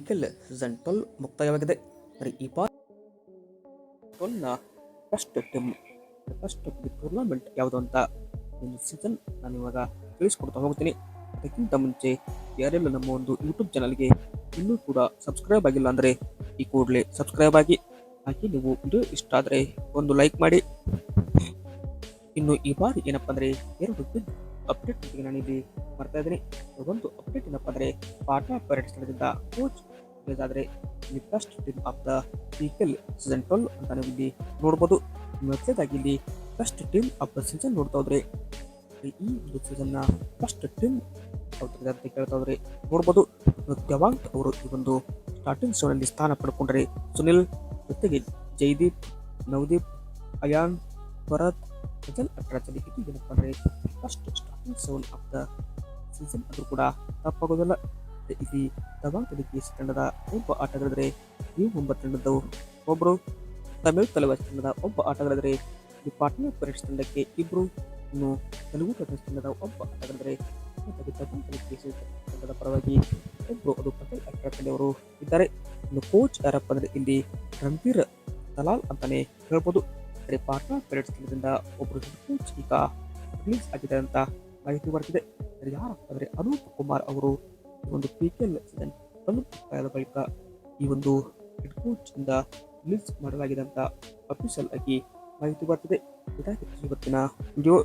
K season twelve ಮುಕ್ತಾಯವಾಗಿದೆ ಬರೀ ಈ ಬಾರಿ ಟ್ವೆಲ್ನ ಫಸ್ಟ್ ಟೆಮ್ ಫಸ್ಟ್ ಟೂರ್ನಮೆಂಟ್ ಯಾವುದು ಅಂತ ಒಂದು ಸೀಸನ್ ನಾನು ಇವಾಗ ತಿಳಿಸ್ಕೊಡ್ತಾ ಹೋಗ್ತೀನಿ ಅದಕ್ಕಿಂತ ಮುಂಚೆ ಯಾರೆಲ್ಲ ನಮ್ಮ ಒಂದು ಯೂಟ್ಯೂಬ್ ಚಾನಲ್ಗೆ ಇನ್ನೂ ಕೂಡ ಸಬ್ಸ್ಕ್ರೈಬ್ ಆಗಿಲ್ಲ ಅಂದರೆ ಈ ಕೂಡಲೇ ಸಬ್ಸ್ಕ್ರೈಬ್ ಆಗಿ ಹಾಗೆ ನೀವು ವಿಡಿಯೋ ಇಷ್ಟ ಆದರೆ ಒಂದು ಲೈಕ್ ಮಾಡಿ ಇನ್ನು ಈ ಬಾರಿ ಏನಪ್ಪ ಅಂದರೆ ಎರಡು ಇಲ್ಲಿ ಬರ್ತಾ ಇದ್ದೀನಿ. ಒಂದು ಅಪ್ಡೇಟ್ ಏನಪ್ಪ ಅಂದರೆ ಪಾಟ್ನಾ ಪರೇಡ್ ಸ್ಥಳದಿಂದ ಕೋಚ್ ಆದರೆ the first team of the PKL season twelve ಅಂತ ನೀವು ಇಲ್ಲಿ ನೋಡ್ಬೋದು. ಮೊದಲೇದಾಗಿ ಇಲ್ಲಿ first team of the season ನೋಡ್ತಾ ಹೋದ್ರೆ, ಈ ಒಂದು ಸೀಸನ್ನ ಫಸ್ಟ್ ಟೀಮ್ ಅಂತ ಕೇಳ್ತಾ ಹೋದ್ರೆ ನೋಡ್ಬೋದು. ಅವರು ಈ ಒಂದು ಸ್ಟಾರ್ಟಿಂಗ್ ಸ್ಟೋನಲ್ಲಿ ಸ್ಥಾನ ಪಡ್ಕೊಂಡ್ರೆ, ಸುನಿಲ್ ಜೊತೆಗೆ ಜೈದೀಪ್, ನವದೀಪ್, ಅಯಾನ್, ಭರತ್ ಫಜಲ್ ಅಟ್ರಾಚಲಿ ಇದು ಏನಪ್ಪ first starting seven of the season ಅದು ಕೂಡ ತಪ್ಪಾಗೋದಿಲ್ಲ. ಇಲ್ಲಿ ದಬಾಂಗ್ ತಂಡದ ಒಬ್ಬ ಆಟಗಾರರೆ ಯು ಒಂಬತ್ತು ತಂಡದ ಒಬ್ಬರು ತಮಿಳು ತಲೆವಾಸ್ ತಂಡದ ಒಬ್ಬ ಆಟಗಾರರೆ ಇಲ್ಲಿ ಪಾಟ್ನಾ ಪರೇಟ್ಸ್ ತಂಡಕ್ಕೆ ಇಬ್ಬರು ಇನ್ನು ತೆಲುಗು ಟೈಟನ್ಸ್ ತಂಡದ ಒಬ್ಬ ಡೆಲಿಕೇಸ್ ತಂಡದ ಪರವಾಗಿ ಒಬ್ಬರು ಅದು ಪಟೇಲ್ ಅಟ್ರಾಚಲಿ ಅವರು ಇದ್ದಾರೆ. ಇನ್ನು ಕೋಚ್ ಯಾರಪ್ಪ ಅಂದರೆ ಇಲ್ಲಿ ರಣಬೀರ್ ದಲಾಲ್ ಅಂತಾನೆ ಹೇಳ್ಬೋದು. ಪಾಟ್ನಾ ಪರೇಡ್ಸ್ ತಂಡದಿಂದ ಒಬ್ಬರು ಈಗ ರಿಲೀಸ್ ಅಂತ ಮಾಹಿತಿ ಬರ್ತಿದೆ ಯಾರು ಅಂದರೆ ಅನೂಪ್ ಕುಮಾರ್ ಅವರು ಈ ಒಂದು ಪಿ ಕೆ ಎಲ್ ಸೀಸನ್ ಮುಕ್ತಾಯದ ಬಳಿಕ ಈ ಒಂದು ಹೆಡ್ ಕೋಚ್ ಇಂದ ರಿಲೀಸ್ ಮಾಡಲಾಗಿದೆ ಅಂತ ಅಫಿಷಿಯಲ್ ಆಗಿ ಮಾಹಿತಿ ಬರ್ತಿದೆ ಇವತ್ತಿನ ವಿಡಿಯೋ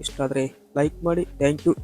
ಇಷ್ಟ ಆದರೆ ಲೈಕ್ ಮಾಡಿ ಥ್ಯಾಂಕ್ ಯು